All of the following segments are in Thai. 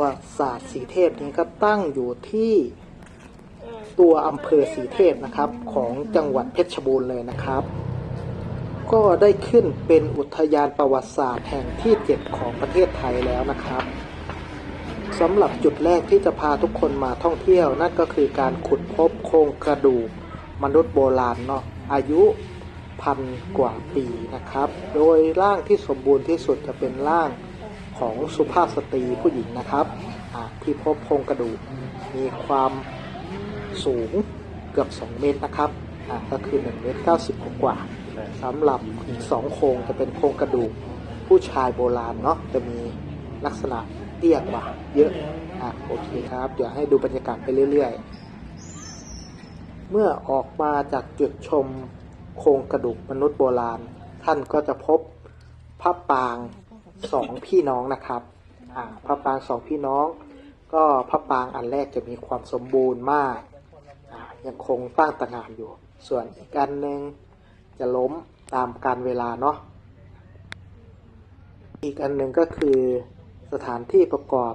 วัติศาสตร์สีเทพนี้ก็ตั้งอยู่ที่ตัวอำเภอสีเทพนะครับ ของจังหวัดเพชรบูรณ์เลยนะครับ ก็ได้ขึ้นเป็นอุทยานประวัติศาสตร์แห่งที่เจ็ดของประเทศไทยแล้วนะครับสำหรับจุดแรกที่จะพาทุกคนมาท่องเที่ยว นั่นก็คือการขุดพบโครงกระดูกมนุษย์โบราณเนาะอายุพันกว่าปีนะครับ โดยร่างที่สมบูรณ์ที่สุดจะเป็นร่าง ของสุภาพสตรีผู้หญิงนะครับที่พบโครงกระดูกมีความสูงเกือบ 2 เมตรนะครับก็คือ1เมตร90 กว่าสำหรับอีก 2 โครงจะเป็นโครงกระดูกผู้ชายโบราณเนาะจะมีลักษณะเตี้ยกว่าเยอะอะโอเคครับ เดี๋ยวให้ดูบรรยากาศไปเรื่อยๆ เมื่อออกมาจากจุดชมโครงกระดูกมนุษย์โบราณ ท่านก็จะพบพระปาง สองพี่น้องนะครับ อ่าพระปางสองพี่น้อง ก็พระปางอันแรกจะมีความสมบูรณ์มากอ่ายังคงตั้งตระหงานอยู่ ส่วนอีกอันหนึ่งจะล้มตามการเวลาเนาะอีกอันหนึ่งก็คือสถานที่ประกอบ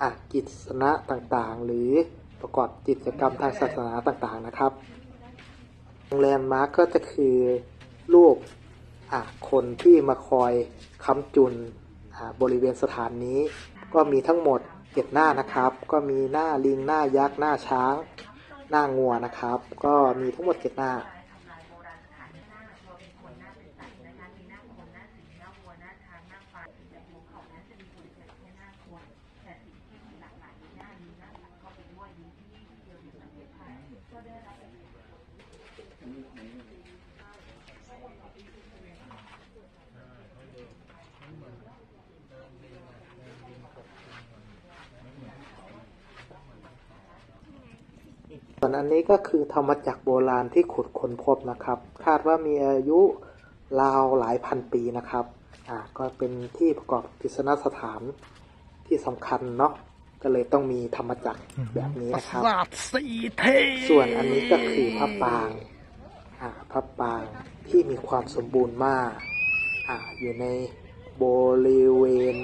อะกิจสนะต่างๆ หรือประกอบกิจกรรมทางศาสนาต่างๆนะครับโรงแรมมาร์กก็จะคือรูป คนที่มาคอยค้ำจุนบริเวณสถานนี้ ก็มีทั้งหมดเจ็ดหน้านะครับ ก็มีหน้าลิงหน้ายักษ์หน้าช้าง หน้างัวนะครับ ก็มีทั้งหมดเจ็ดหน้า ส่วนอันนี้ก็คือธรรมจักรโบราณที่ขุดค้นพบนะครับ คาดว่ามีอายุราวหลายพันปีนะครับอ่าก็เป็นที่ประกอบกิจนสถานที่สำคัญเนาะก็เลยต้องมีธรรมจักรแบบนี้นะครับศาสตร์สีเทพส่วนอันนี้ก็คือพระปางอ่าพระปางที่มีความสมบูรณ์มากอ่าอยู่ในบริเวณ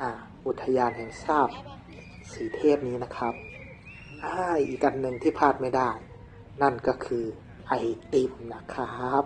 อ่าอุทยานแห่งชาติสีเทพนี้นะครับอ่า อีกอันหนึ่งที่พลาดไม่ได้ นั่นก็คือไอติมนะครับ